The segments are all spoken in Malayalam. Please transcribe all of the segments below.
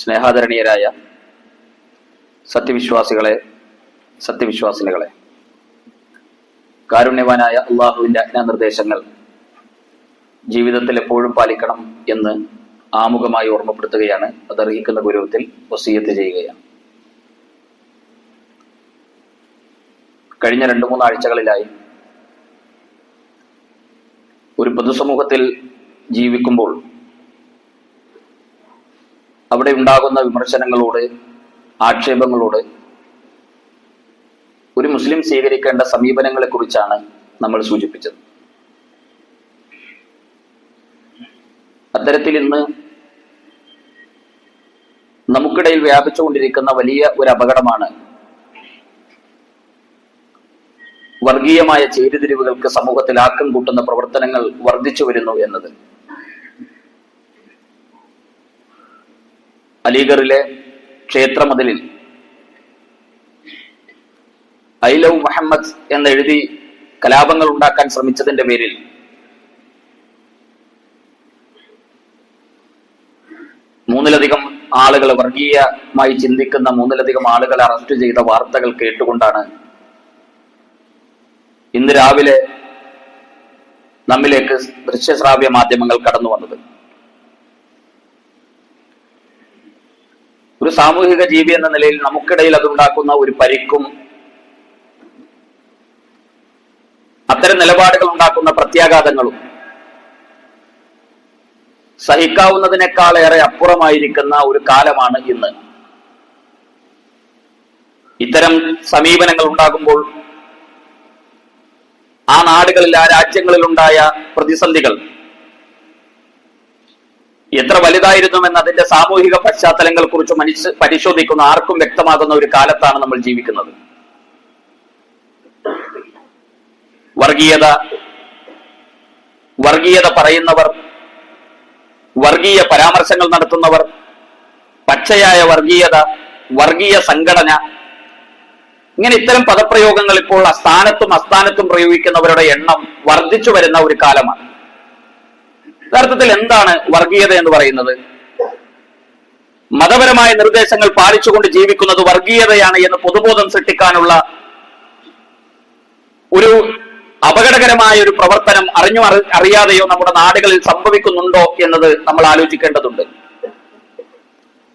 സ്നേഹാദരണീയരായ സത്യവിശ്വാസികളെ സത്യവിശ്വാസിനികളെ. കാരുണ്യവാനായ അള്ളാഹുവിന്റെ അജ്ഞാനിർദ്ദേശങ്ങൾ ജീവിതത്തിൽ എപ്പോഴും പാലിക്കണം എന്ന് ആമുഖമായി ഓർമ്മപ്പെടുത്തുകയാണ് അത് അർഹിക്കുന്ന ഗൗരവത്തിൽ വസീയത്ത് ചെയ്യുകയാണ്. കഴിഞ്ഞ രണ്ടു മൂന്നാഴ്ചകളിലായി ഒരു പൊതുസമൂഹത്തിൽ ജീവിക്കുമ്പോൾ അവിടെ ഉണ്ടാകുന്ന വിമർശനങ്ങളോട് ആക്ഷേപങ്ങളോട് ഒരു മുസ്ലിം സ്വീകരിക്കേണ്ട സമീപനങ്ങളെ കുറിച്ചാണ് നമ്മൾ സൂചിപ്പിച്ചത്. അത്തരത്തിൽ ഇന്ന് നമുക്കിടയിൽ വ്യാപിച്ചുകൊണ്ടിരിക്കുന്ന വലിയ ഒരു അപകടമാണ് വർഗീയമായ ചേരിതിരിവുകൾക്ക് സമൂഹത്തിൽ ആക്കം കൂട്ടുന്ന പ്രവർത്തനങ്ങൾ വർദ്ധിച്ചു വരുന്നു എന്നത്. അലീഗറിലെ ക്ഷേത്രമതിലിൽ. ഐ ലവ് മുഹമ്മദ് എന്നെഴുതി കലാപങ്ങൾ ഉണ്ടാക്കാൻ ശ്രമിച്ചതിന്റെ പേരിൽ. മൂന്നിലധികം ആളുകൾ വർഗീയമായി ചിന്തിക്കുന്ന മൂന്നിലധികം ആളുകളെ അറസ്റ്റ് ചെയ്ത വാർത്തകൾ കേട്ടുകൊണ്ടാണ് ഇന്ന് രാവിലെ നമ്മിലേക്ക് ദൃശ്യശ്രാവ്യ മാധ്യമങ്ങൾ കടന്നു വന്നത് ഒരു സാമൂഹിക ജീവി എന്ന നിലയിൽ നമുക്കിടയിൽ അതുണ്ടാക്കുന്ന ഒരു പരിക്കും അത്തരം നിലപാടുകൾ ഉണ്ടാക്കുന്ന പ്രത്യാഘാതങ്ങളും സഹിക്കാവുന്നതിനേക്കാളേറെ അപ്പുറമായിരിക്കുന്ന ഒരു കാലമാണ് ഇന്ന്. ഇത്തരം സമീപനങ്ങൾ ഉണ്ടാകുമ്പോൾ ആ നാടുകളിൽ ആ രാജ്യങ്ങളിലുണ്ടായ പ്രതിസന്ധികൾ എത്ര വലുതായിരുന്നു എന്ന് അതിന്റെ സാമൂഹിക പശ്ചാത്തലങ്ങളെ കുറിച്ച് മനുഷ്യ പരിശോധിക്കുന്ന ആർക്കും വ്യക്തമാകുന്ന ഒരു കാലത്താണ് നമ്മൾ ജീവിക്കുന്നത്. വർഗീയത വർഗീയത പറയുന്നവർ വർഗീയ പരാമർശങ്ങൾ നടത്തുന്നവർ പച്ചയായ വർഗീയത വർഗീയ സംഘടന ഇങ്ങനെ ഇത്തരം പദപ്രയോഗങ്ങൾ ഇപ്പോൾ അസ്ഥാനത്തും അസ്ഥാനത്തും പ്രയോഗിക്കുന്നവരുടെ എണ്ണം വർദ്ധിച്ചു വരുന്ന ഒരു കാലമാണ്. യഥാർത്ഥത്തിൽ എന്താണ് വർഗീയത എന്ന് പറയുന്നത്? മതപരമായ നിർദ്ദേശങ്ങൾ പാലിച്ചുകൊണ്ട് ജീവിക്കുന്നത് വർഗീയതയാണ് എന്ന് പൊതുബോധം സൃഷ്ടിക്കാനുള്ള ഒരു അപകടകരമായ ഒരു പ്രവർത്തനം അറിഞ്ഞോ അറി- അറിയാതെയോ നമ്മുടെ നാടുകളിൽ സംഭവിക്കുന്നുണ്ടോ എന്നത് നമ്മൾ ആലോചിക്കേണ്ടതുണ്ട്.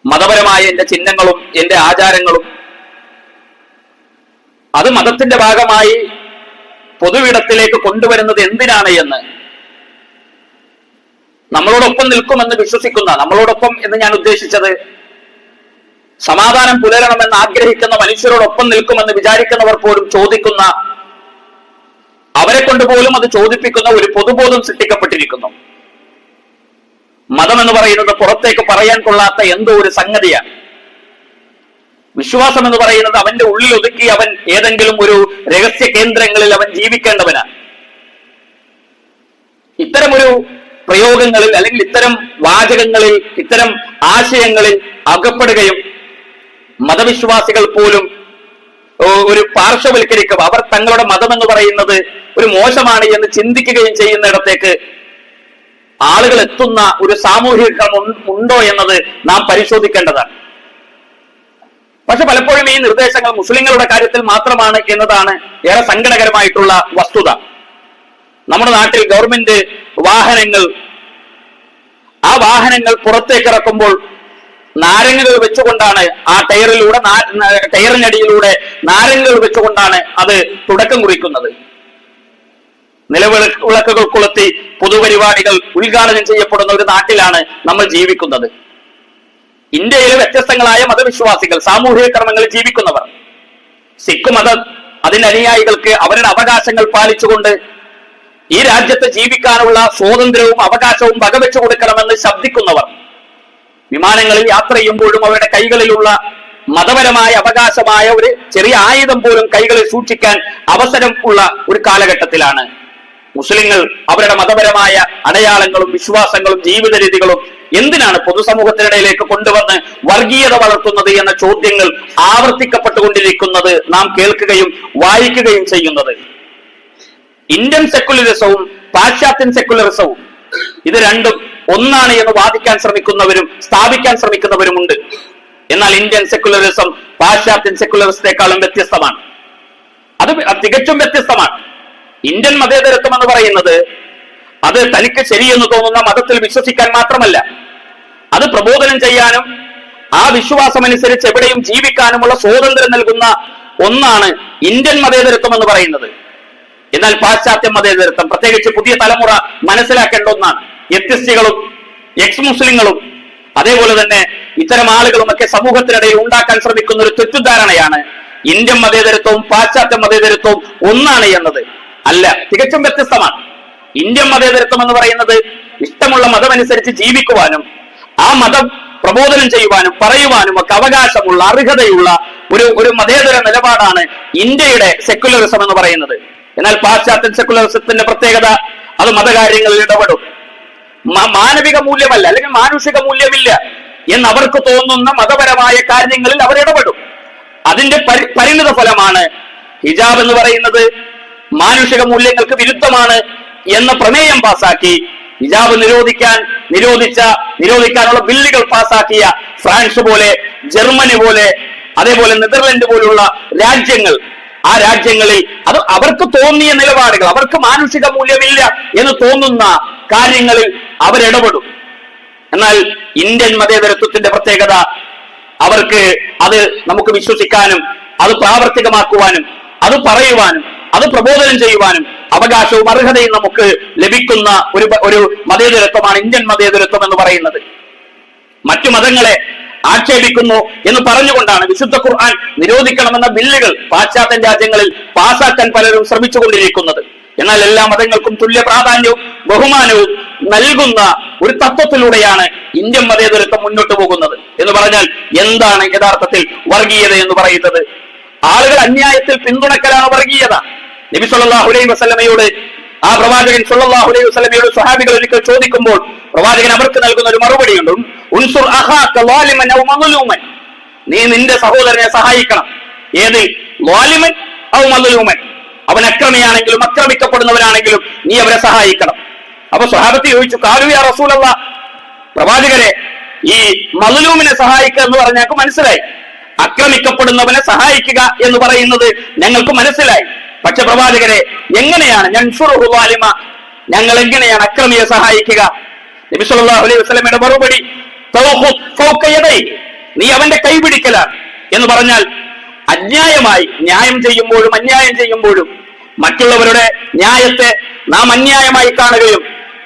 മതപരമായ എന്റെ ചിഹ്നങ്ങളും എന്റെ ആചാരങ്ങളും അത് മതത്തിന്റെ ഭാഗമായി പൊതുവിടത്തിലേക്ക് കൊണ്ടുവരുന്നത് എന്തിനാണ് എന്ന് നമ്മളോടൊപ്പം നിൽക്കുമെന്ന് വിശ്വസിക്കുന്ന നമ്മളോടൊപ്പം എന്ന് ഞാൻ ഉദ്ദേശിച്ചത് സമാധാനം പുലരണമെന്ന് ആഗ്രഹിക്കുന്ന മനുഷ്യരോടൊപ്പം നിൽക്കുമെന്ന് വിചാരിക്കുന്നവർ പോലും ചോദിക്കുന്ന അവരെ കൊണ്ട് പോലും അത് ചോദിപ്പിക്കുന്ന ഒരു പൊതുബോധം സൃഷ്ടിക്കപ്പെട്ടിരിക്കുന്നു. മതം എന്ന് പറയുന്നത് പുറത്തേക്ക് പറയാൻ കൊള്ളാത്ത എന്തോ ഒരു സംഗതിയാണ്. വിശ്വാസം എന്ന് പറയുന്നത് അവന്റെ ഉള്ളിൽ ഒതുക്കി അവൻ ഏതെങ്കിലും ഒരു രഹസ്യ കേന്ദ്രങ്ങളിൽ അവൻ ജീവിക്കേണ്ടവനാണ്. ഇത്തരമൊരു പ്രയോഗങ്ങളിൽ അല്ലെങ്കിൽ ഇത്തരം വാചകങ്ങളിൽ ഇത്തരം ആശയങ്ങളിൽ അകപ്പെടുകയും മതവിശ്വാസികൾ പോലും ഒരു പാർശ്വവൽക്കരിക്കും. അവർ തങ്ങളുടെ മതം എന്ന് പറയുന്നത് ഒരു മോശമാണ് എന്ന് ചിന്തിക്കുകയും ചെയ്യുന്നിടത്തേക്ക് ആളുകൾ എത്തുന്ന ഒരു സാമൂഹിക ക്രമം ഉണ്ടോ എന്നത് നാം പരിശോധിക്കേണ്ടതാണ്. പക്ഷെ പലപ്പോഴും ഈ നിർദ്ദേശങ്ങൾ മുസ്ലിങ്ങളുടെ കാര്യത്തിൽ മാത്രമാണ് എന്നതാണ് ഏറെ സങ്കടകരമായിട്ടുള്ള വസ്തുത. നമ്മുടെ നാട്ടിൽ ഗവൺമെന്റ് വാഹനങ്ങൾ. ആ വാഹനങ്ങൾ പുറത്തേക്ക് ഇറക്കുമ്പോൾ നാരങ്ങകൾ വെച്ചുകൊണ്ടാണ് ആ ടയറിലൂടെ ടയറിനടിയിലൂടെ നാരങ്ങകൾ വെച്ചുകൊണ്ടാണ് അത് തുടക്കം കുറിക്കുന്നത്. നിലവിളക്കുകൾ വിളക്കുകൾ കൊളുത്തി പൊതുപരിപാടികൾ ഉദ്ഘാടനം ചെയ്യപ്പെടുന്ന ഒരു നാട്ടിലാണ് നമ്മൾ ജീവിക്കുന്നത്. ഇന്ത്യയിലെ വ്യത്യസ്തങ്ങളായ മതവിശ്വാസികൾ സാമൂഹിക ക്രമങ്ങളിൽ ജീവിക്കുന്നവർ. സിഖ് മതം അതിന്റെ അനുയായികൾക്ക് അവരുടെ അവകാശങ്ങൾ പാലിച്ചുകൊണ്ട് ഈ രാജ്യത്ത് ജീവിക്കാനുള്ള സ്വാതന്ത്ര്യവും അവകാശവും വകവെച്ചു കൊടുക്കണമെന്ന് ശബ്ദിക്കുന്നവർ. വിമാനങ്ങളിൽ യാത്ര ചെയ്യുമ്പോഴും അവരുടെ കൈകളിലുള്ള മതപരമായ അവകാശമായ ഒരു ചെറിയ ആയുധം പോലും കൈകളിൽ സൂക്ഷിക്കാൻ അവസരം ഉള്ള ഒരു കാലഘട്ടത്തിലാണ്. മുസ്ലിങ്ങൾ അവരുടെ മതപരമായ അടയാളങ്ങളും വിശ്വാസങ്ങളും ജീവിത രീതികളും എന്തിനാണ് പൊതുസമൂഹത്തിനിടയിലേക്ക് കൊണ്ടുവന്ന് വർഗീയത വളർത്തുന്നത് എന്ന ചോദ്യങ്ങൾ ആവർത്തിക്കപ്പെട്ടുകൊണ്ടിരിക്കുന്നത് നാം കേൾക്കുകയും വായിക്കുകയും ചെയ്യുന്നത്. ഇന്ത്യൻ സെക്കുലറിസവും പാശ്ചാത്യൻ സെക്കുലറിസവും ഇത് രണ്ടും ഒന്നാണ് എന്ന് വാദിക്കാൻ ശ്രമിക്കുന്നവരും സ്ഥാപിക്കാൻ ശ്രമിക്കുന്നവരുമുണ്ട്. എന്നാൽ ഇന്ത്യൻ സെക്കുലറിസം പാശ്ചാത്യൻ സെക്കുലറിസത്തെക്കാളും വ്യത്യസ്തമാണ്. അത് തികച്ചും വ്യത്യസ്തമാണ്. ഇന്ത്യൻ മതേതരത്വം എന്ന് പറയുന്നത് അത് തനിക്ക് ശരിയെന്ന് തോന്നുന്ന മതത്തിൽ വിശ്വസിക്കാൻ മാത്രമല്ല. അത് പ്രബോധനം ചെയ്യാനും ആ വിശ്വാസം അനുസരിച്ച് എവിടെയും ജീവിക്കാനുമുള്ള സ്വാതന്ത്ര്യം നൽകുന്ന ഒന്നാണ് ഇന്ത്യൻ മതേതരത്വം എന്ന് പറയുന്നത്. എന്നാൽ പാശ്ചാത്യ മതേതരത്വം പ്രത്യേകിച്ച് പുതിയ തലമുറ മനസ്സിലാക്കേണ്ട ഒന്നാണ് എത്തിസ്റ്റുകളും എക്സ് മുസ്ലിങ്ങളും അതേപോലെ തന്നെ ഇത്തരം ആളുകളും ഒക്കെ സമൂഹത്തിനിടയിൽ ഉണ്ടാക്കാൻ ശ്രമിക്കുന്ന ഒരു തെറ്റിദ്ധാരണയാണ് ഇന്ത്യൻ മതേതരത്വവും പാശ്ചാത്യ മതേതരത്വവും ഒന്നാണ് എന്നത്. അല്ല തികച്ചും വ്യത്യസ്തമാണ്. ഇന്ത്യൻ മതേതരത്വം എന്ന് പറയുന്നത് ഇഷ്ടമുള്ള മതമനുസരിച്ച് ജീവിക്കുവാനും ആ മതം പ്രബോധനം ചെയ്യുവാനും പറയുവാനും ഒക്കെ അവകാശമുള്ള അർഹതയുള്ള ഒരു ഒരു മതേതര നിലപാടാണ് ഇന്ത്യയുടെ സെക്യുലറിസം എന്ന് പറയുന്നത്. എന്നാൽ പാശ്ചാത്യ സെക്കുലറിസത്തിന്റെ പ്രത്യേകത അത് മതകാര്യങ്ങളിൽ ഇടപെടും. മാനവിക മൂല്യമല്ല അല്ലെങ്കിൽ മാനുഷിക മൂല്യമില്ല എന്ന് അവർക്ക് തോന്നുന്ന മതപരമായ കാര്യങ്ങളിൽ അവർ ഇടപെടും. അതിന്റെ പരി- പരിണിത ഫലമാണ് ഹിജാബ് എന്ന് പറയുന്നത് മാനുഷിക മൂല്യങ്ങൾക്ക് വിരുദ്ധമാണ് എന്ന പ്രമേയം പാസാക്കി ഹിജാബ് നിരോധിക്കാൻ നിരോധിച്ച നിരോധിക്കാനുള്ള ബില്ലുകൾ പാസാക്കിയ ഫ്രാൻസ് പോലെ ജർമ്മനി പോലെ അതേപോലെ നെതർലൻഡ് പോലുള്ള രാജ്യങ്ങൾ ആ രാജ്യങ്ങളിൽ അത് അവർക്ക് തോന്നിയ നിലപാടുകൾ അവർക്ക് മാനുഷിക മൂല്യമില്ല എന്ന് തോന്നുന്ന കാര്യങ്ങളിൽ അവരിടപെടും. എന്നാൽ ഇന്ത്യൻ മതേതരത്വത്തിന്റെ പ്രത്യേകത അവർക്ക് അത് നമുക്ക് വിശ്വസിക്കാനും അത് പ്രാവർത്തികമാക്കുവാനും അത് പറയുവാനും അത് പ്രബോധനം ചെയ്യുവാനും അവകാശവും അർഹതയും നമുക്ക് ലഭിക്കുന്ന ഒരു ഒരു മതേതരത്വമാണ് ഇന്ത്യൻ മതേതരത്വം എന്ന് പറയുന്നത്. മറ്റു മതങ്ങളെ ആക്ഷേപിക്കുന്നു എന്ന് പറഞ്ഞുകൊണ്ടാണ് വിശുദ്ധ ഖുർആൻ നിരോധിക്കണമെന്ന ബില്ലുകൾ പാശ്ചാത്യ രാജ്യങ്ങളിൽ പാസാക്കാൻ പലരും ശ്രമിച്ചുകൊണ്ടിരിക്കുന്നത്. എന്നാൽ എല്ലാ മതങ്ങൾക്കും തുല്യ പ്രാധാന്യവും ബഹുമാനവും നൽകുന്ന ഒരു തത്വത്തിലൂടെയാണ് ഇന്ത്യൻ മതേതരത്വം മുന്നോട്ട് പോകുന്നത് എന്ന് പറഞ്ഞാൽ എന്താണ് യഥാർത്ഥത്തിൽ വർഗീയത എന്ന് പറയുന്നത്? ആളുകൾ അന്യായത്തിൽ പിന്തുണക്കലാണ് വർഗീയത. നബി സല്ലല്ലാഹു അലൈഹി വസല്ലമയോട് ആ പ്രവാചകൻ സല്ലല്ലാഹു അലൈഹി സ്വഹാബികൾ ഒരിക്കൽ ചോദിക്കുമ്പോൾ പ്രവാചകൻ അവർക്ക് നൽകുന്ന ഒരു മറുപടിയുണ്ട്. ഉൻസുർ നീ നിന്റെ സഹോദരനെ സഹായിക്കണം. ഏത്? ളാലിമൻ ഔ അവൻ അക്രമിയാണെങ്കിലും അക്രമിക്കപ്പെടുന്നവരാണെങ്കിലും നീ അവരെ സഹായിക്കണം. അപ്പൊ സ്വഹാബത്ത് ചോദിച്ചു കാലു യാ റസൂലല്ലാ? പ്രവാചകരെ ഈ മലലൂമിനെ സഹായിക്കുക എന്ന് പറഞ്ഞാൽ ഞങ്ങൾക്ക് മനസ്സിലായി. അക്രമിക്കപ്പെടുന്നവനെ സഹായിക്കുക എന്ന് പറയുന്നത് ഞങ്ങൾക്ക് മനസ്സിലായി. പക്ഷെ പ്രവാചകരെ എങ്ങനെയാണ്? ഞാൻ വാലിമ. ഞങ്ങൾ എങ്ങനെയാണ് അക്രമിയെ സഹായിക്കുക? നബി സല്ലല്ലാഹു അലൈഹി മറുപടി "തൗഖു ഫൗക നീ അവന്റെ കൈ പിടിക്കലാണ് എന്ന് പറഞ്ഞാൽ അന്യായമായി ന്യായം ചെയ്യുമ്പോഴും അന്യായം ചെയ്യുമ്പോഴും മറ്റുള്ളവരുടെ ന്യായത്തെ നാം അന്യായമായി കാണുകയും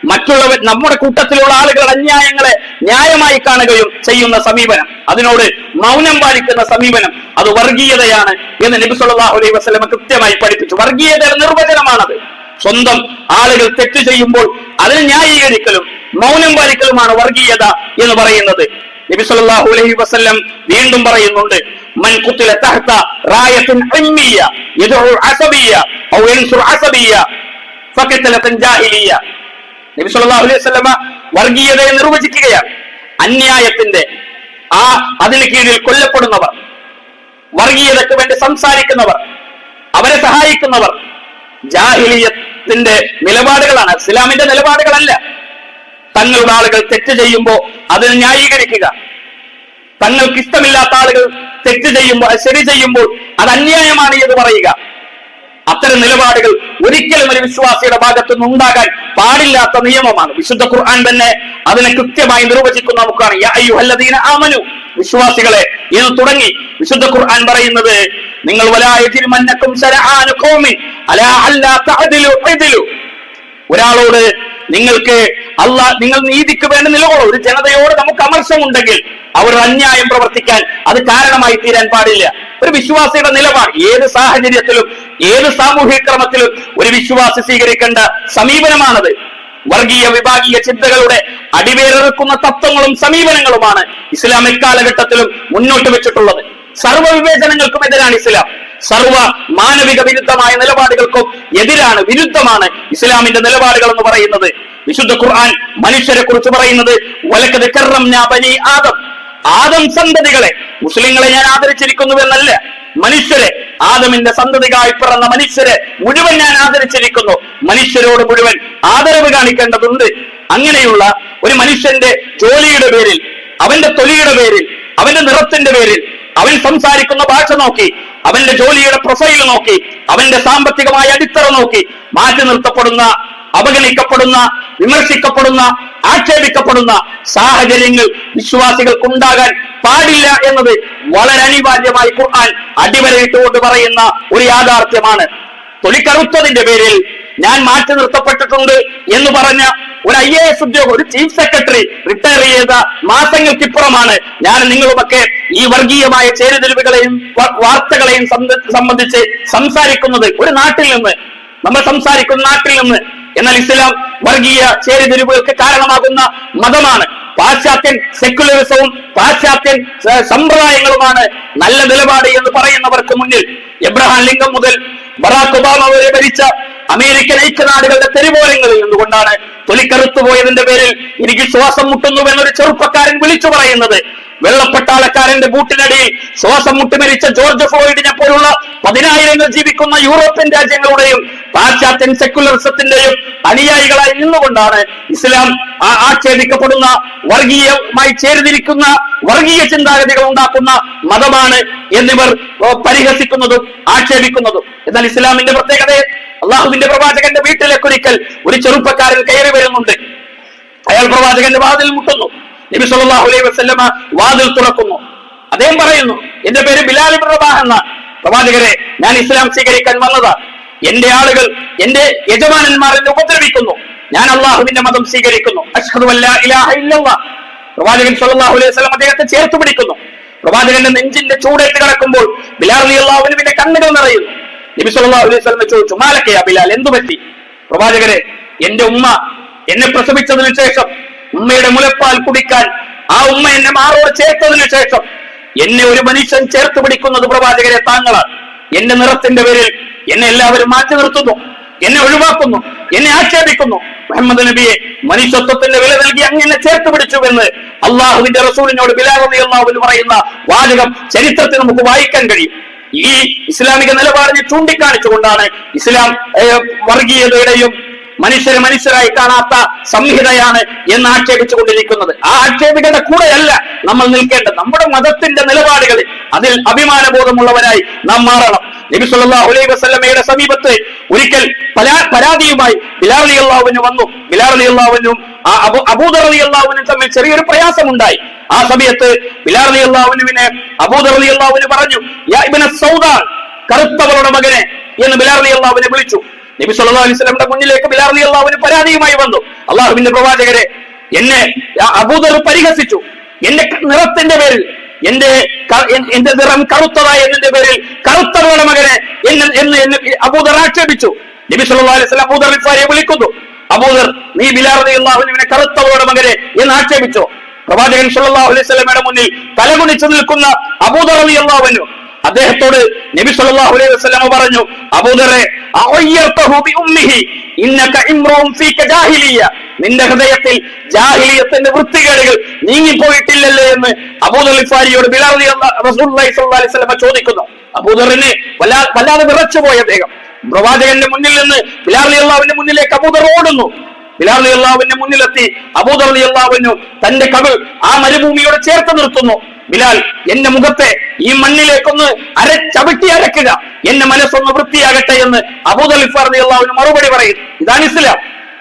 മറ്റുള്ളവർ നമ്മുടെ കൂട്ടത്തിലുള്ള ആളുകളുടെ അന്യായങ്ങളെ ന്യായമായി കാണുകയും ചെയ്യുന്ന സമീപനം. അതിനോട് മൗനം പാലിക്കുന്ന സമീപനം അത് വർഗീയതയാണ് എന്ന് നബി സല്ലല്ലാഹു അലൈഹി വസല്ലമ കൃത്യമായി പഠിപ്പിച്ചു. വർഗീയതയുടെ നിർവചനമാണത്. സ്വന്തം ആളുകൾ തെറ്റ് ചെയ്യുമ്പോൾ അതിനെ ന്യായീകരിക്കലും മൗനം പാലിക്കലുമാണ് വർഗീയത എന്ന് പറയുന്നത്. നബി സല്ലല്ലാഹു അലൈഹി വസല്ലം വീണ്ടും പറയുന്നുണ്ട് മൻ ഖുത്തില തഹ്ത യദഉ അസബിയ ഔ യൻസുർ അസബിയ ഫഖത്തലതൻ ജാഹിലിയ നബി സല്ലല്ലാഹു അലൈഹി വസല്ലമ വർഗീയതയെ നിർവചിക്കുകയാണ്. അന്യായത്തിന്റെ ആ അതിന് കീഴിൽ കൊല്ലപ്പെടുന്നവർ വർഗീയതയ്ക്ക് വേണ്ടി സംസാരിക്കുന്നവർ അവരെ സഹായിക്കുന്നവർ ജാഹിലിയത്തിന്റെ നിലപാടുകളാണ്. ഇസ്ലാമിന്റെ നിലപാടുകളല്ല. തങ്ങളുടെ ആളുകൾ തെറ്റ് ചെയ്യുമ്പോൾ അതിനെ ന്യായീകരിക്കുക. തങ്ങൾക്ക് ഇഷ്ടമില്ലാത്ത ആളുകൾ തെറ്റ് ചെയ്യുമ്പോൾ ശരി ചെയ്യുമ്പോൾ അത് അന്യായമാണ് എന്ന് പറയുക. അത്തരം നിലപാടുകൾ ഒരിക്കലും ഒരു വിശ്വാസിയുടെ ഭാഗത്തു നിന്ന് ഉണ്ടാകാൻ പാടില്ലാത്ത നിയമമാണ്. വിശുദ്ധ ഖുർആൻ തന്നെ അതിനെ കൃത്യമായി നിർവചിക്കുന്ന നമുക്കാണ്. ആമനു. വിശ്വാസികളെ ഇത് തുടങ്ങി. വിശുദ്ധ ഖുർആൻ പറയുന്നത് നിങ്ങൾ ഒരാളോട് നിങ്ങൾക്ക് അല്ല നിങ്ങൾ നീതിക്ക് വേണ്ട നിലകൊള്ളൂ. ഒരു ജനതയോട് നമുക്ക് അമർഷമുണ്ടെങ്കിൽ അവർ അന്യായം പ്രവർത്തിക്കാൻ അത് കാരണമായി തീരാൻ പാടില്ല. ഒരു വിശ്വാസിയുടെ നിലപാട് ഏത് സാഹചര്യത്തിലും ഏത് സാമൂഹിക ക്രമത്തിലും ഒരു വിശ്വാസി സ്വീകരിക്കേണ്ട സമീപനമാണത്. വർഗീയ വിഭാഗീയ ചിന്തകളുടെ അടിവേറിറക്കുന്ന തത്വങ്ങളും സമീപനങ്ങളുമാണ് ഇസ്ലാമിക് കാലഘട്ടത്തിലും മുന്നോട്ട് വെച്ചിട്ടുള്ളത്. സർവ വിവേചനങ്ങൾക്കും എതിരാണ് ഇസ്ലാം. സർവ മാനവിക വിരുദ്ധമായ നിലപാടുകൾക്കും എതിരാണ് വിരുദ്ധമാണ് ഇസ്ലാമിന്റെ നിലപാടുകൾ എന്ന് പറയുന്നത്. വിശുദ്ധ ഖുർആൻ മനുഷ്യരെ കുറിച്ച് പറയുന്നത് വലക്കത് ആദം. ആദം സന്തതികളെ മുസ്ലിങ്ങളെ ഞാൻ ആദരിച്ചിരിക്കുന്നു എന്നല്ല മനുഷ്യരെ ആദമിന്റെ സന്തതികളായി പിറന്ന മനുഷ്യരെ മുഴുവൻ ഞാൻ ആദരിച്ചിരിക്കുന്നു. മനുഷ്യരോട് മുഴുവൻ ആദരവ് കാണിക്കേണ്ടതുണ്ട്. അങ്ങനെയുള്ള ഒരു മനുഷ്യന്റെ ജോലിയുടെ പേരിൽ അവന്റെ തൊലിയുടെ പേരിൽ അവന്റെ നിറത്തിന്റെ പേരിൽ അവൻ സംസാരിക്കുന്ന ഭാഷ നോക്കി അവന്റെ ജോലിയുടെ പ്രൊഫൈൽ നോക്കി അവന്റെ സാമ്പത്തികമായ അടിത്തറ നോക്കി മാറ്റി നിർത്തപ്പെടുന്ന അവഗണിക്കപ്പെടുന്ന വിമർശിക്കപ്പെടുന്ന ആക്ഷേപിക്കപ്പെടുന്ന സാഹചര്യങ്ങൾ വിശ്വാസികൾക്കുണ്ടാകാൻ പാടില്ല എന്നത് വളരെ അനിവാര്യമായി ഖുർആൻ അടിവരയിട്ടുകൊണ്ട് പറയുന്ന ഒരു യാഥാർത്ഥ്യമാണ്. തൊലിക്കറുത്തതിന്റെ പേരിൽ ഞാൻ മാറ്റി നിർത്തപ്പെട്ടിട്ടുണ്ട് എന്ന് പറഞ്ഞ ഒരു ഐ എ എസ് ഉദ്യോഗം ഒരു ചീഫ് സെക്രട്ടറി റിട്ടയർ ചെയ്ത മാസങ്ങൾക്കിപ്പുറമാണ് ഞാൻ നിങ്ങളുമൊക്കെ ഈ വർഗീയമായ ചേരുതിരിവുകളെയും വാർത്തകളെയും സംബന്ധിച്ച് സംസാരിക്കുന്നത് ഒരു നാട്ടിൽ നിന്ന് നമ്മൾ സംസാരിക്കുന്ന നാട്ടിൽ നിന്ന്. എന്നാൽ ഇസ്ലാം വർഗീയ ചേരുതിരിവുകൾക്ക് കാരണമാകുന്ന മതമാണ്. പാശ്ചാത്യൻ സെക്യുലറിസവും പാശ്ചാത്യൻ സമ്പ്രദായങ്ങളുമാണ് നല്ല നിലപാട് എന്ന് പറയുന്നവർക്ക് മുന്നിൽ. എബ്രഹാം ലിംഗം മുതൽ ബറാക് ഒബാമ വരെ ഭരിച്ച അമേരിക്കൻ ഐക്യനാടുകളുടെ തെരുവോരങ്ങളിൽ നിന്നുകൊണ്ടാണ് തൊലിക്കറുത്തു പോയതിന്റെ പേരിൽ എനിക്ക് ശ്വാസം മുട്ടുന്നു എന്നൊരു ചെറുപ്പക്കാരൻ വിളിച്ചു പറയുന്നത്. വെള്ളപ്പട്ടാളക്കാരന്റെ ബൂട്ടിനടിയിൽ ശ്വാസം മുട്ടിമരിച്ച ജോർജ് ഫ്ലോയിഡിനെ പോലുള്ള പതിനായിരങ്ങൾ ജീവിക്കുന്ന യൂറോപ്യൻ രാജ്യങ്ങളുടെയും പാശ്ചാത്യൻ സെക്യുലറിസത്തിന്റെയും അനുയായികളായി നിന്നുകൊണ്ടാണ് ഇസ്ലാം ആക്ഷേപിക്കപ്പെടുന്ന വർഗീയമായി ചേർന്നിരിക്കുന്ന വർഗീയ ചിന്താഗതികൾ ഉണ്ടാക്കുന്ന മതമാണ് എന്നിവർ പരിഹസിക്കുന്നതും ആക്ഷേപിക്കുന്നതും. എന്നാൽ ഇസ്ലാമിന്റെ പ്രത്യേകത അള്ളാഹുവിന്റെ പ്രവാചകന്റെ വീട്ടിലേക്കൊരിക്കൽ ഒരു ചെറുപ്പക്കാരൻ കയറി വരുന്നുണ്ട്. അയാൾ പ്രവാചകന്റെ വാതിൽ മുട്ടുന്നു. നബി സല്ലല്ലാഹു അലൈഹി വസല്ലമ വാതിൽ തുറക്കുന്നു. അദ്ദേഹം പറയുന്നു എന്റെ പേര് ബിലാൽ ഇബ്ൻ റബാഹ് എന്ന. പ്രവാചകരെ ഞാൻ ഇസ്ലാം സ്വീകരിക്കാൻ വന്നത്. എന്റെ ആളുകൾ എന്റെ യജമാനന്മാർ എന്നെ ഉപദ്രവിക്കുന്നു. ഞാൻ അള്ളാഹുവിന്റെ മതം സ്വീകരിക്കുന്നു. അഷ്ഹദു പ്രവാചകൻ സല്ലല്ലാഹു അലൈഹി വസല്ലം അദ്ദേഹത്തെ ചേർത്ത് പിടിക്കുന്നു. പ്രവാചകന്റെ നെഞ്ചിന്റെ ചൂടേറ്റ് കിടക്കുമ്പോൾ ബിലാൽ റളിയല്ലാഹുവിന്റെ കണ്ണുകൾ നിറയുന്നു. നബി സല്ലല്ലാഹു അലൈഹി വസല്ലം ചോദിച്ചു മാലക്കയാ ബിലാൽ എന്തു പറ്റി പ്രവാചകരെ എന്റെ ഉമ്മ എന്നെ പ്രസവിച്ചതിനു ശേഷം ഉമ്മയുടെ മുലപ്പാൽ കുടിക്കാൻ ആ ഉമ്മ എന്നെ മാറോട് ചേർത്തതിനു ശേഷം എന്നെ ഒരു മനുഷ്യൻ ചേർത്ത് പിടിക്കുന്നത് പ്രവാചകരെ താങ്കളാണ്. എന്റെ നിറത്തിന്റെ പേരിൽ എന്നെ എല്ലാവരും മാറ്റി നിർത്തുന്നു. എന്നെ ഒഴിവാക്കുന്നു. എന്നെ ആക്ഷേപിക്കുന്നു. മുഹമ്മദ് നബിയെ മനുഷ്യത്വത്തിന്റെ വില നൽകി അങ്ങനെ ചേർത്ത് പിടിച്ചുവെന്ന് അള്ളാഹുവിന്റെ റസൂലിനോട് അള്ളാഹുവിന് പറയുന്ന വാചകം ചരിത്രത്തിൽ നമുക്ക് വായിക്കാൻ കഴിയും. ഈ ഇസ്ലാമിക നിലപാടിനെ ചൂണ്ടിക്കാണിച്ചുകൊണ്ടാണ് ഇസ്ലാം വർഗീയതയുടെയും മനുഷ്യരെ മനുഷ്യരായി കാണാത്ത സംഹിതയാണ് എന്ന് ആക്ഷേപിച്ചു ആക്ഷേപിച്ചുകൊണ്ടിരിക്കുന്നത്. ആ ആക്ഷേപികളുടെ കൂടെയല്ല നമ്മൾ നിൽക്കേണ്ടത്. നമ്മുടെ മതത്തിന്റെ നിലപാടുകളിൽ അതിൽ അഭിമാനബോധമുള്ളവരായി നാം മാറണം. നബി സല്ലല്ലാഹു അലൈഹി വസല്ലമയുടെ സമീപത്ത് ഒരിക്കൽ പരാതിയുമായി ബിലാൽ അലി അള്ളാഹുവിന് വന്നു. ബിലാൽ അലി അള്ളാഹുവിനും അബൂദർ അലി അള്ളാഹുവിനും തമ്മിൽ ചെറിയൊരു പ്രയാസമുണ്ടായി. ആ സമയത്ത് ബിലാൽ അലി അള്ളാഹുവിനെ അബൂദർ അലി അള്ളാഹുവിന് പറഞ്ഞു യാ ഇബ്നു സൗദാൻ കറുത്തവളുടെ മകനെ എന്ന് ബിലാൽ അലി അള്ളാഹുവിനെ വിളിച്ചു. നബി സല്ലല്ലാഹു അലൈഹി വസല്ലമയുടെ മുന്നിലേക്ക് ബിലാൽ അലി അള്ളാഹുവിന് പരാതിയുമായി വന്നു. അള്ളാഹുവിന്റെ പ്രവാചകരെ എന്നെ അബൂദർ പരിഹസിച്ചു. എന്റെ നിറത്തിന്റെ പേരിൽ എന്റെ എന്റെ നിറം കറുത്തതായ എന്നതിന്റെ പേരിൽ കറുത്തവളുടെ മകനെ എന്ന് എന്ന് എന്നെ അബൂദർ ആക്ഷേപിച്ചു. നബി സല്ലല്ലാഹു അലൈഹി വസല്ലം അബൂദർ ഗിഫാരിയെ വിളിക്കുന്നു. അബൂദർ നീ ബിലാൽ അലി അള്ളാഹുവിനെ കറുത്തവളുടെ മകനെ എന്ന് ആക്ഷേപിച്ചു. പ്രവാചകൻ സല്ലല്ലാഹു അലൈഹി വസല്ലമയുടെ മുന്നിൽ തലകുനിച്ചു നിൽക്കുന്ന അബൂദർ അലി അള്ളാഹുവിനു അദ്ദേഹത്തോട് നബി സല്ലല്ലാഹു അലൈഹി വസല്ലമ പറഞ്ഞു അബൂദറെ നിന്റെ ഹൃദയത്തിൽ ജാഹിലിയത്തിന്റെ വൃത്തികേടുകൾ നീങ്ങിപ്പോയിട്ടില്ലല്ലേ എന്ന് അബൂദർ ലിഫാരിയോട് ബിലാൽ റസൂലുള്ളാഹി സ്വല്ലല്ലാഹു അലൈഹി വസല്ലമ ചോദിക്കുന്നു. അബൂദറിന് വല്ലാ വല്ലാതെ വിറച്ചുപോയി അദ്ദേഹം. പ്രവാചകന്റെ മുന്നിൽ നിന്ന് ബിലാൽ അള്ളാവിന്റെ മുന്നിലേക്ക് അബൂദർ ഓടുന്നു. ബിലാൽ അള്ളാവിന്റെ മുന്നിലെത്തി അബൂദർ അലി അള്ളാഹുവിനു തന്റെ കവിൾ ആ മരുഭൂമിയോട് ചേർത്ത് നിർത്തുന്നു. ബിലാൽ എന്റെ മുഖത്തെ ഈ മണ്ണിലേക്കൊന്ന് അര ചവിട്ടി അരക്കുക. എന്റെ മനസ്സൊന്ന് വൃത്തിയാകട്ടെ എന്ന് അബൂദലിഫാർ മറുപടി പറയും ഇതാണ് ഇസ്ലാം.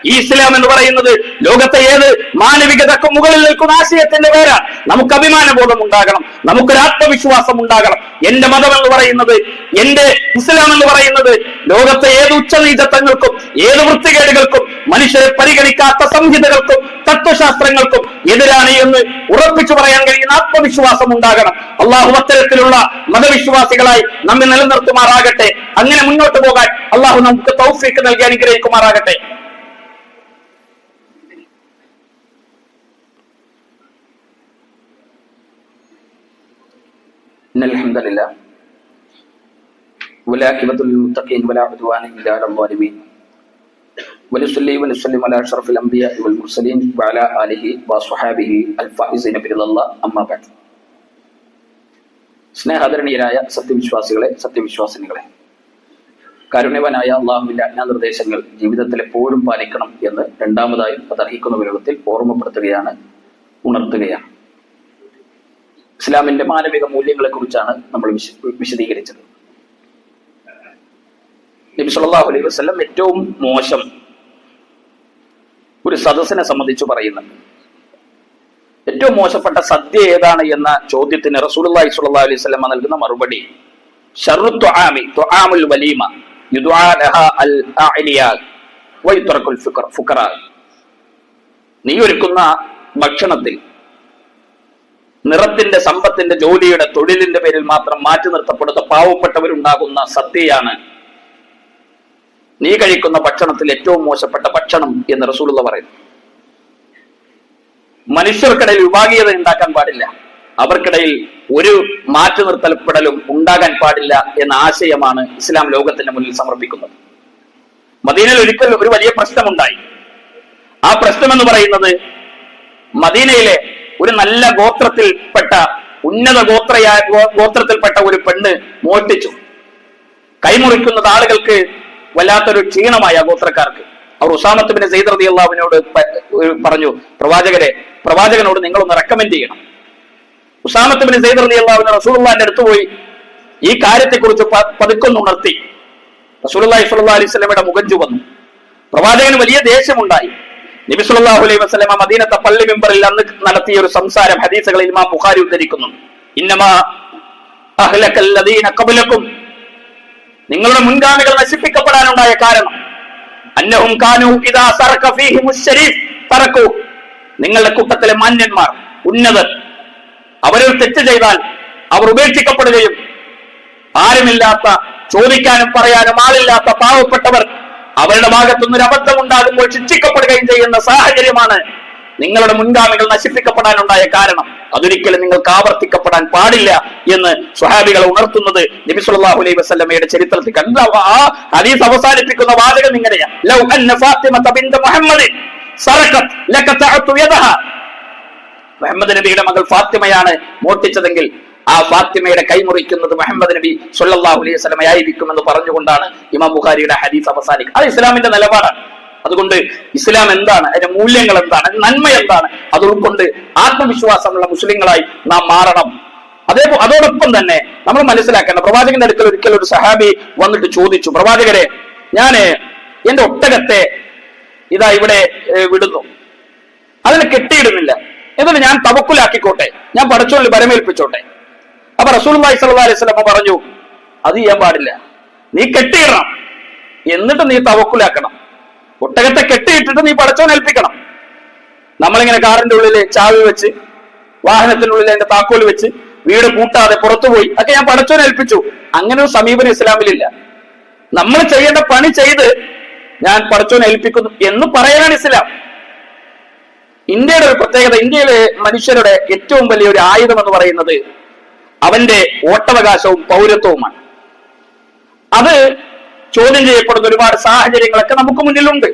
ഈ ഇസ്ലാം എന്ന് പറയുന്നത് ലോകത്തെ ഏത് മാനവികതക്കും മുകളിൽ നിൽക്കുന്ന ആശയത്തിന്റെ പേരാണ് നമുക്ക് അഭിമാനബോധം ഉണ്ടാകണം. നമുക്കൊരു ആത്മവിശ്വാസം ഉണ്ടാകണം. എന്റെ മതം എന്ന് പറയുന്നത് എന്റെ ഇസ്ലാം എന്ന് പറയുന്നത് ലോകത്തെ ഏത് ഉച്ചനീചത്വങ്ങൾക്കും ഏത് വൃത്തികേടുകൾക്കും മനുഷ്യരെ പരിഗണിക്കാത്ത സംഹിതകൾക്കും തത്വശാസ്ത്രങ്ങൾക്കും എതിരാണ് എന്ന് ഉറപ്പിച്ചു പറയാൻ കഴിയുന്ന ആത്മവിശ്വാസം ഉണ്ടാകണം. അള്ളാഹു അത്തരത്തിലുള്ള മതവിശ്വാസികളായി നമ്മെ നിലനിർത്തുമാറാകട്ടെ. അങ്ങനെ മുന്നോട്ട് പോകാൻ അള്ളാഹു നമുക്ക് തൗഫീക്ക് നൽകി അനുഗ്രഹിക്കുമാറാകട്ടെ. إن الحمد لله والعاقبة للمتقين ولا عدوان إلا على الظالمين ونصلي ونسلم على أشرف الأنبياء والمرسلين وعلى آله وصحابه الفائزين برضا الله أما بعد സ്നേഹാദരണീയരായ സത്യവിശ്വാസികളെ സത്യവിശ്വാസിനികളെ കാരുണ്യവനായ അള്ളാഹുവിന്റെ അജ്ഞാനിർദ്ദേശങ്ങൾ ജീവിതത്തിൽ എപ്പോഴും പാലിക്കണം എന്ന് രണ്ടാമതായും അത് അർഹിക്കുന്ന വിരോധത്തിൽ ഓർമ്മപ്പെടുത്തുകയാണ് ഉണർത്തുകയാണ് ഇസ്ലാമിന്റെ മാനവിക മൂല്യങ്ങളെ കുറിച്ചാണ് നമ്മൾ വിശദീകരിച്ചത്. നബി സല്ലല്ലാഹു അലൈഹി വസല്ലം ഏറ്റവും മോശം ഒരു സദസ്സിനെ സംബന്ധിച്ച് പറയുന്നുണ്ട്. ഏറ്റവും മോശപ്പെട്ട സദ്യ ഏതാണ് എന്ന ചോദ്യത്തിന് റസൂലുള്ളാഹി സ്വല്ലല്ലാഹു അലൈഹി വസല്ലം നൽകുന്ന മറുപടി വലീമ അൽ നീ ഒരുക്കുന്ന ഭക്ഷണത്തിൽ നിറത്തിന്റെ സമ്പത്തിന്റെ ജോലിയുടെ തൊഴിലിന്റെ പേരിൽ മാത്രം മാറ്റി നിർത്തപ്പെടുന്ന പാവപ്പെട്ടവരുണ്ടാകുന്ന സത്യയാണ് നീ കഴിക്കുന്ന ഭക്ഷണത്തിൽ ഏറ്റവും മോശപ്പെട്ട ഭക്ഷണം എന്ന് റസൂലുള്ള പറയുന്നു. മനുഷ്യർക്കിടയിൽ വിഭാഗീയത ഉണ്ടാക്കാൻ പാടില്ല. അവർക്കിടയിൽ ഒരു മാറ്റി നിർത്തൽപ്പെടലും ഉണ്ടാകാൻ പാടില്ല എന്ന ആശയമാണ് ഇസ്ലാം ലോകത്തിന്റെ മുന്നിൽ സമർപ്പിക്കുന്നത്. മദീനയിൽ ഒരിക്കൽ ഒരു വലിയ പ്രശ്നമുണ്ടായി. ആ പ്രശ്നം എന്ന് പറയുന്നത് മദീനയിലെ ഒരു നല്ല ഗോത്രത്തിൽപ്പെട്ട ഉന്നത ഗോത്രയായ ഗോത്രത്തിൽപ്പെട്ട ഒരു പെണ്ണ് മോഷ്ടിച്ചു. കൈമുറിക്കുന്നത് ആളുകൾക്ക് വല്ലാത്തൊരു ക്ഷീണമായ ഗോത്രക്കാർക്ക്. അവർ ഉസാമത്തുബിന് സെയ്ദ് റതി അള്ളാഹുവിനോട് പറഞ്ഞു പ്രവാചകരെ പ്രവാചകനോട് നിങ്ങളൊന്ന് റെക്കമെൻഡ് ചെയ്യണം. ഉസാമത്തുബിന് സെയ്ദ് റതി അള്ളാഹുവിന് റസൂലുള്ളാന്റെ അടുത്ത് പോയി ഈ കാര്യത്തെക്കുറിച്ച് പതുക്കൊന്നുണർത്തി റസൂലുള്ളാഹി സ്വല്ലല്ലാഹു അലൈഹി വസല്ലമയുടെ മുഖം ചുവന്നു. പ്രവാചകന് വലിയ ദേഷ്യമുണ്ടായി. നബി സല്ലല്ലാഹു അലൈഹി വസല്ലമ മദീനത്തെ പള്ളി മെമ്പറിൽ അന്ന് നടത്തിയ ഒരു സംസാരം ഹദീസുകളിൽ മാ ബുഖാരി ഉദ്ധരിക്കുന്നു. ഇന്നമാലക്കും നിങ്ങളുടെ മുൻഗാമികൾ നശിപ്പിക്കപ്പെടാനുണ്ടായ കാരണം അന്നഹും നിങ്ങളുടെ കൂട്ടത്തിലെ മാന്യന്മാർ ഉന്നതർ അവരെ തെറ്റ് ചെയ്താൽ അവർ ഉപേക്ഷിക്കപ്പെടുകയും ആരുമില്ലാത്ത ചോദിക്കാനും പറയാനും ആളില്ലാത്ത പാവപ്പെട്ടവർ അവരുടെ ഭാഗത്തുനിന്ന് ഒരു അബദ്ധം ഉണ്ടാകുമ്പോൾ ശിക്ഷിക്കപ്പെടുകയും ചെയ്യുന്ന സാഹചര്യമാണ് നിങ്ങളുടെ മുൻഗാമികൾ നശിപ്പിക്കപ്പെടാനുണ്ടായ കാരണം. അതൊരിക്കലും നിങ്ങൾക്ക് ആവർത്തിക്കപ്പെടാൻ പാടില്ല എന്ന് സ്വഹാബികൾ ഉണർത്തുന്നത് നബി സല്ലല്ലാഹു അലൈഹി വസല്ലമയുടെ ചരിത്രത്തിൽ കണ്ട. ആ ഹദീസ് അവസാനിപ്പിക്കുന്ന വാചകം ഇങ്ങനെയാ. ലൗ മുഹമ്മദ് മുഹമ്മദ് നബിയുടെ മകൾ ഫാത്തിമയാണ് മോഷ്ടിച്ചതെങ്കിൽ ആ ഫാത്തിമയുടെ കൈമുറിക്കുന്നത് മുഹമ്മദ് നബി സല്ലല്ലാഹു അലൈഹി വസല്ലമയായിരിക്കുമെന്ന് പറഞ്ഞുകൊണ്ടാണ് ഇമാം ബുഖാരിയുടെ ഹദീസ് അവസാനിക്കുക അത് ഇസ്ലാമിന്റെ നിലപാടാണ്. അതുകൊണ്ട് ഇസ്ലാം എന്താണ്? അതിന്റെ മൂല്യങ്ങൾ എന്താണ്? നന്മ എന്താണ്? അത് ഉൾക്കൊണ്ട് ആത്മവിശ്വാസമുള്ള മുസ്ലിങ്ങളായി നാം മാറണം. അതേ അതോടൊപ്പം തന്നെ നമ്മൾ മനസ്സിലാക്കേണ്ട പ്രവാചകന്റെ അടുക്കൽ ഒരിക്കൽ ഒരു സഹാബി വന്നിട്ട് ചോദിച്ചു പ്രവാചകരെ ഞാൻ എന്റെ ഒട്ടകത്തെ ഇതാ ഇവിടെ വിടുന്നു. അതിനെ കെട്ടിയിടുന്നില്ല. എന്നിട്ട് ഞാൻ തവക്കുലാക്കിക്കോട്ടെ. ഞാൻ പടച്ചോളിൽ ബരമേൽപ്പിച്ചോട്ടെ അപ്പൊ റസൂൽ സല്ലല്ലാഹു അലൈഹി വസല്ലം പറഞ്ഞു അത് ചെയ്യാൻ പാടില്ല. നീ കെട്ടിയിടണം. എന്നിട്ട് നീ തവക്കുലാക്കണം. ഒട്ടകത്തെ കെട്ടിയിട്ടിട്ട് നീ പടച്ചോൻ ഏൽപ്പിക്കണം. നമ്മളിങ്ങനെ കാറിന്റെ ഉള്ളിൽ ചാവി വെച്ച് വാഹനത്തിനുള്ളിൽ അതിന്റെ താക്കോൽ വെച്ച് വീട് കൂട്ടാതെ പുറത്തുപോയി അതൊക്കെ ഞാൻ പടച്ചോൻ ഏൽപ്പിച്ചു. അങ്ങനെ ഒരു സമീപനം ഇസ്ലാമിലില്ല. നമ്മൾ ചെയ്യേണ്ട പണി ചെയ്ത് ഞാൻ പടച്ചോൻ ഏൽപ്പിക്കുന്നു എന്ന് പറയാനാണ് ഇസ്ലാം. ഇന്ത്യയുടെ ഒരു പ്രത്യേകത ഇന്ത്യയിലെ മനുഷ്യരുടെ ഏറ്റവും വലിയ ഒരു ആയുധം എന്ന് പറയുന്നത് അവന്റെ വോട്ടവകാശവും പൗരത്വവുമാണ്. അത് ചോദ്യം ചെയ്യപ്പെടുന്ന ഒരുപാട് സാഹചര്യങ്ങളൊക്കെ നമുക്ക് മുന്നിലുണ്ട്.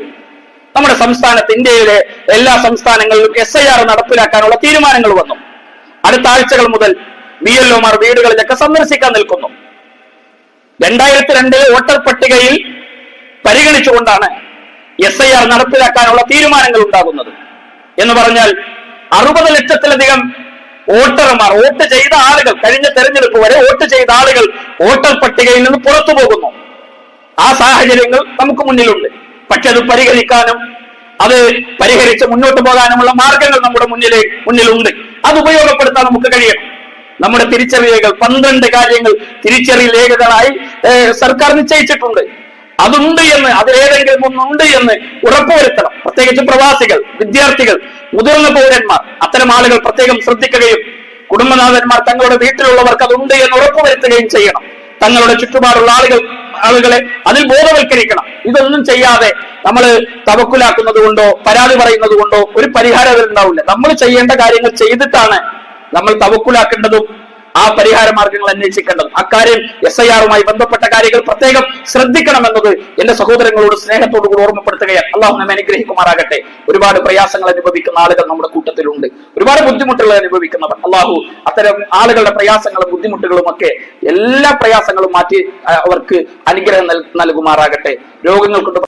നമ്മുടെ സംസ്ഥാനത്ത് ഇന്ത്യയിലെ എല്ലാ സംസ്ഥാനങ്ങളിലും എസ് ഐ ആർ നടപ്പിലാക്കാനുള്ള തീരുമാനങ്ങൾ വന്നു. അടുത്ത ആഴ്ചകൾ മുതൽ ബി എൽ ഒമാർ വീടുകളിലൊക്കെ സന്ദർശിക്കാൻ നിൽക്കുന്നു. രണ്ടായിരത്തി രണ്ടിലെ വോട്ടർ പട്ടികയിൽ പരിഗണിച്ചുകൊണ്ടാണ് എസ് ഐ ആർ നടപ്പിലാക്കാനുള്ള തീരുമാനങ്ങൾ ഉണ്ടാകുന്നത്. എന്ന് പറഞ്ഞാൽ അറുപത് ലക്ഷത്തിലധികം വോട്ടർമാർ വോട്ട് ചെയ്ത ആളുകൾ കഴിഞ്ഞ തെരഞ്ഞെടുപ്പ് വരെ വോട്ട് ചെയ്ത ആളുകൾ വോട്ടർ പട്ടികയിൽ നിന്ന് പുറത്തു പോകുന്നു. ആ സാഹചര്യങ്ങൾ നമുക്ക് മുന്നിലുണ്ട്. പക്ഷെ അത് പരിഹരിക്കാനും അത് പരിഹരിച്ച് മുന്നോട്ട് പോകാനുമുള്ള മാർഗങ്ങൾ നമ്മുടെ മുന്നിലെ മുന്നിലുണ്ട്. അത് ഉപയോഗപ്പെടുത്താൻ നമുക്ക് കഴിയണം. നമ്മുടെ തിരിച്ചറിയലുകൾ പന്ത്രണ്ട് കാര്യങ്ങൾ തിരിച്ചറിയൽ രേഖകളായി സർക്കാർ നിശ്ചയിച്ചിട്ടുണ്ട്. അതുണ്ട് എന്ന് അത് ഏതെങ്കിലും ഒന്നുണ്ട് എന്ന് ഉറപ്പുവരുത്തണം. പ്രത്യേകിച്ച് പ്രവാസികൾ വിദ്യാർത്ഥികൾ മുതിർന്ന പൗരന്മാർ അത്തരം ആളുകൾ പ്രത്യേകം ശ്രദ്ധിക്കുകയും കുടുംബനാഥന്മാർ തങ്ങളുടെ വീട്ടിലുള്ളവർക്ക് അതുണ്ട് എന്ന് ഉറപ്പുവരുത്തുകയും ചെയ്യണം. തങ്ങളുടെ ചുറ്റുപാടുള്ള ആളുകൾ ആളുകളെ അതിൽ ബോധവൽക്കരിക്കണം. ഇതൊന്നും ചെയ്യാതെ നമ്മൾ തവക്കുലാക്കുന്നത് കൊണ്ടോ പരാതി പറയുന്നത് കൊണ്ടോ ഒരു പരിഹാരം അതിലുണ്ടാവില്ല. നമ്മൾ ചെയ്യേണ്ട കാര്യങ്ങൾ ചെയ്തിട്ടാണ് നമ്മൾ തവക്കുലാക്കേണ്ടതും ആ പരിഹാര മാർഗങ്ങൾ അന്വേഷിക്കേണ്ടത്. അക്കാര്യം എസ് ഐ ആറുമായി ബന്ധപ്പെട്ട കാര്യങ്ങൾ പ്രത്യേകം ശ്രദ്ധിക്കണമെന്നത് എന്റെ സഹോദരങ്ങളോട് സ്നേഹത്തോടു കൂടി ഓർമ്മപ്പെടുത്തുകയാണ്. അള്ളാഹു നമ്മെ അനുഗ്രഹിക്കുമാറാകട്ടെ. ഒരുപാട് പ്രയാസങ്ങൾ അനുഭവിക്കുന്ന ആളുകൾ നമ്മുടെ കൂട്ടത്തിലുണ്ട്. ഒരുപാട് ബുദ്ധിമുട്ടുകൾ അനുഭവിക്കുന്നവർ. അള്ളാഹു അത്തരം ആളുകളുടെ പ്രയാസങ്ങളും ബുദ്ധിമുട്ടുകളും ഒക്കെ എല്ലാ പ്രയാസങ്ങളും മാറ്റി അവർക്ക് അനുഗ്രഹം നൽ- നൽകുമാറാകട്ടെ. രോഗങ്ങൾ കൊണ്ട്